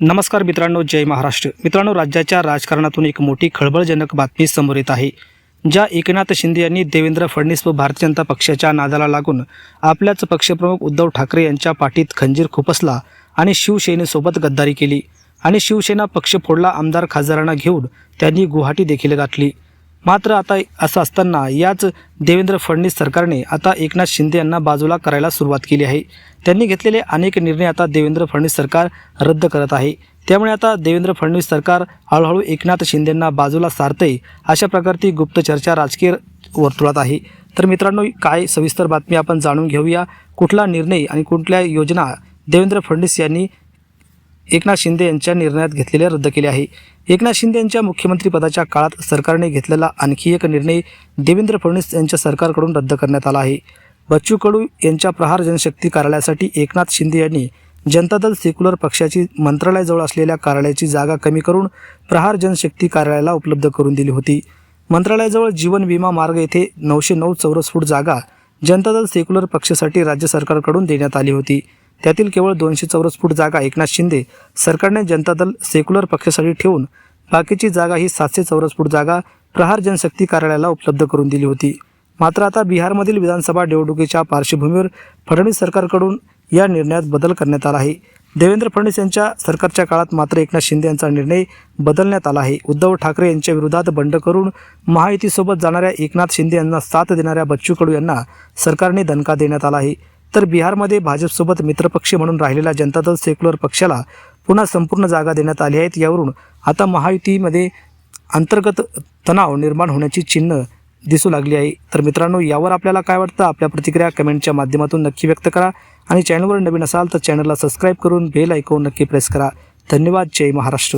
नमस्कार मित्रांनो जय महाराष्ट्र. मित्रांनो राज्याच्या राजकारणातून एक मोठी खळबळजनक बातमी समोर येत आहे. ज्या एकनाथ शिंदे यांनी देवेंद्र फडणवीस व भारतीय जनता पक्षाच्या नादाला लागून आपल्याच पक्षप्रमुख उद्धव ठाकरे यांच्या पाठीत खंजीर खुपसला आणि शिवसेनेसोबत गद्दारी केली आणि शिवसेना पक्ष फोडला आमदार खासदारांना घेऊन त्यांनी गुवाहाटी देखील गाठली. मात्र आता असं असताना याच देवेंद्र फडणवीस सरकारने आता एकनाथ शिंदे यांना बाजूला करायला सुरुवात केली आहे. त्यांनी घेतलेले अनेक निर्णय आता देवेंद्र फडणवीस सरकार रद्द करत आहे. त्यामुळे आता देवेंद्र फडणवीस सरकार हळूहळू एकनाथ शिंदेंना बाजूला सारते अशा प्रकारची गुप्त चर्चा राजकीय वर्तुळात आहे. तर मित्रांनो काय सविस्तर बातमी आपण जाणून घेऊया. कुठला निर्णय आणि कुठल्या योजना देवेंद्र फडणवीस यांनी एकनाथ शिंदे यांच्या निर्णयात घेतलेल्या रद्द केले आहे. एकनाथ शिंदे यांच्या मुख्यमंत्रीपदाच्या काळात सरकारने घेतलेला आणखी एक निर्णय देवेंद्र फडणवीस यांच्या सरकारकडून रद्द करण्यात आला आहे. बच्चू कडू यांच्या प्रहार जनशक्ती कार्यालयासाठी एकनाथ शिंदे यांनी जनता दल सेक्युलर पक्षाची मंत्रालयाजवळ असलेल्या कार्यालयाची जागा कमी करून प्रहार जनशक्ती कार्यालयाला उपलब्ध करून दिली होती. मंत्रालयाजवळ जीवन विमा मार्ग येथे नऊशे नऊ चौरस फूट जागा जनता दल सेक्युलर पक्षासाठी राज्य सरकारकडून देण्यात आली होती. त्यातील केवळ दोनशे चौरस फूट जागा एकनाथ शिंदे सरकारने जनता दल सेक्युलर पक्षासाठी ठेवून बाकीची जागा ही सातशे चौरस फूट जागा प्रहार जनशक्ती कार्यालयाला उपलब्ध करून दिली होती. मात्र आता बिहारमधील विधानसभा निवडणुकीच्या पार्श्वभूमीवर फडणवीस सरकारकडून या निर्णयात बदल करण्यात आला आहे. देवेंद्र फडणवीस यांच्या सरकारच्या काळात मात्र एकनाथ शिंदे यांचा निर्णय बदलण्यात आला आहे. उद्धव ठाकरे यांच्या विरोधात बंड करून महायुतीसोबत जाणाऱ्या एकनाथ शिंदे यांना साथ देणाऱ्या बच्चू कडू यांना सरकारने दणका देण्यात आला आहे. तर बिहारमध्ये भाजपसोबत मित्रपक्ष म्हणून राहिलेला जनता दल सेक्युलर पक्षाला पुन्हा संपूर्ण जागा देण्यात आली आहेत यावरून आता महायुतीमध्ये अंतर्गत तणाव निर्माण होण्याची चिन्ह दिसू लागली आहे. तर मित्रांनो यावर आपल्याला काय वाटतं? आपल्या प्रतिक्रिया कमेंटच्या माध्यमातून नक्की व्यक्त करा. आणि चॅनलवर नवीन असाल तर चॅनलला सबस्क्राईब करून बेल ऐकून नक्की प्रेस करा. धन्यवाद. जय महाराष्ट्र.